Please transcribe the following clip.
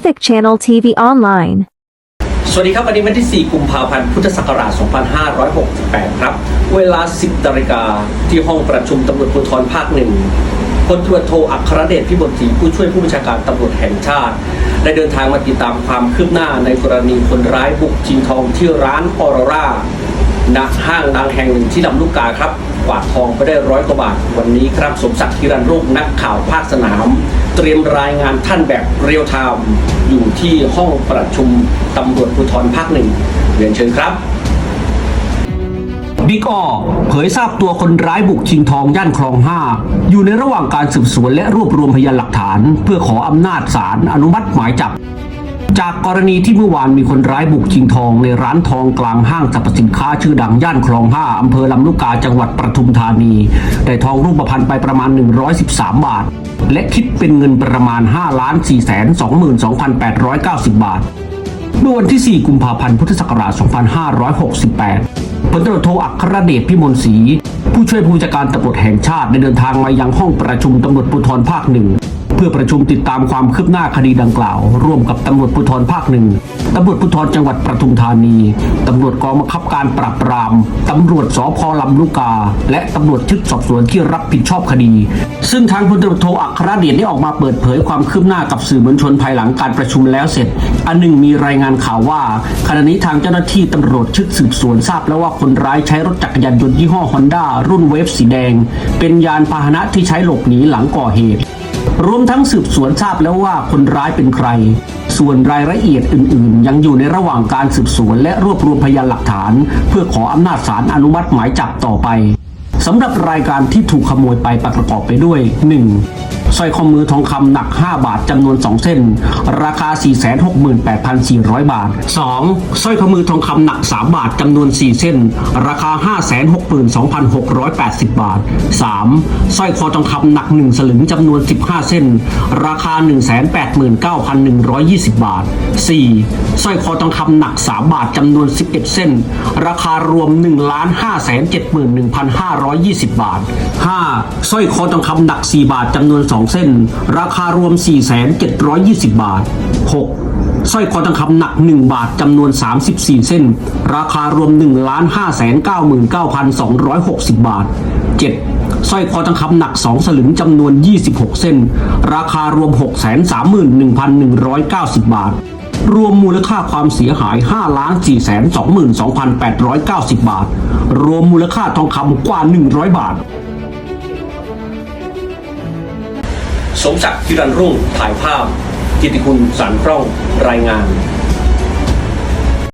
Music Channel TV Online. สวัสดีครับ วันนี้วันที่ 4 กุมภาพันธ์ พุทธศักราช 2568 ครับ เวลา 10นาฬิกาที่ห้องประชุมตำรวจภูธรภาคหนึ่งพลตรวจโทอัครเดชพิบูลศรีผู้ช่วยผู้บัญชาการตำรวจแห่งชาติ ได้เดินทางมาติดตามความคืบหน้าในกรณีคนร้ายบุกชิงทองที่ร้านออรราณห้างดังแห่งหนึ่งที่ลำลูกกาครับ กวาดทองไปได้ร้อยกว่าบาท วันนี้ครับสมศักดิ์ฮิรันรจน์นักข่าวภาคสนาม เตรียมรายงานท่านแบบเรียลไทม์อยู่ที่ห้องประชุมตำรวจภูธรภาคหนึ่งเรียนเชิญครับบิ๊กอเผยทราบตัวคนร้ายบุกชิงทองย่านคลองห้าอยู่ในระหว่างการสืบสวนและรวบรวมพยานหลักฐาน เพื่อขออำนาจศาลอนุมัติหมายจับ จากกรณีที่เมื่อวานมีคนร้ายบุกชิงทองในร้านทองกลางห้างสรรพสินค้าชื่อดังย่านคลองห้าอำเภอลำลูกกาจังหวัดปทุมธานี ได้ทองรูปพรรณไปประมาณ 113 บาท และคิดเป็นเงินประมาณ5 4 2 2 8 9 0 บาท เมื่อวันที่ 4 กุมภาพันธ์พุทธศักราช 2568พลตำรวจโทอัครเดชพิมลศรีผู้ช่วยผู้จัดการตำรวจแห่งชาติได้เดินทางมายังห้องประชุมตำรวจภูธรภาคหนึ่ง พื่อประชุมติดตามความคืบหน้าคดีดังกล่าว ร่วมกับตำรวจภูธรภาคหนึ่งตำรวจภูธรจังหวัดปทุมธานีตำรวจกองบังคับการปราบปรามตำรวจสพลำลูกกา และตำรวจชุดสอบสวนที่รับผิดชอบคดี ซึ่งทางพลตำรวจโทอัครเดชได้ออกมาเปิดเผยความคืบหน้ากับสื่อมวลชนภายหลังการประชุมแล้วเสร็จ อันหนึ่งมีรายงานข่าวว่าขณะนี้ทางเจ้าหน้าที่ตำรวจชุดสืบสวนทราบแล้วว่าคนร้ายใช้รถจักรยานยนต์ยี่ห้อฮอนด้ารุ่นเวฟสีแดง เป็นยานพาหนะที่ใช้หลบหนีหลังก่อเหตุ รวมทั้งสืบสวนทราบแล้วว่าคนร้ายเป็นใคร ส่วนรายละเอียดอื่น ๆ ยังอยู่ในระหว่างการสืบสวนและรวบรวมพยานหลักฐาน เพื่อขออำนาจศาลอนุมัติหมายจับต่อไปสำหรับรายการที่ถูกขโมยไปประกอบไปด้วย 1. สร้อยข้อมือทองคำหนัก 5 บาทจำนวน 2 เส้น ราคา 468,400 บาท 2. สร้อยข้อมือทองคำหนัก 3 บาทจำนวน 4 เส้น ราคา 562,680 บาท 3. สร้อยคอทองคำหนัก 1 สลึงจำนวน 15 เส้น ราคา 189,120 บาท 4. สร้อยคอทองคำหนัก 3 บาทจำนวน 11 เส้น ราคารวม 1,571,520 บาท 5. สร้อยคอทองคำหนัก 4 บาทจำนวน 2 2 เส้น ราคารวม 4,720 บาท 6. สร้อยคอทองคำหนัก 1 บาทจำนวน 34 เส้น ราคารวม 1,599,260 บาท 7. สร้อยคอทองคำหนัก 2 สลึงจำนวน 26 เส้น ราคารวม 631,190 บาทรวมมูลค่าความเสียหาย5 4 2 2 8 9 0 บาท รวมมูลค่าทองคำกว่า 100 บาท สมศักดิ์พิรันรุ่งถ่ายภาพ กิติคุณสารพร่องรายงาน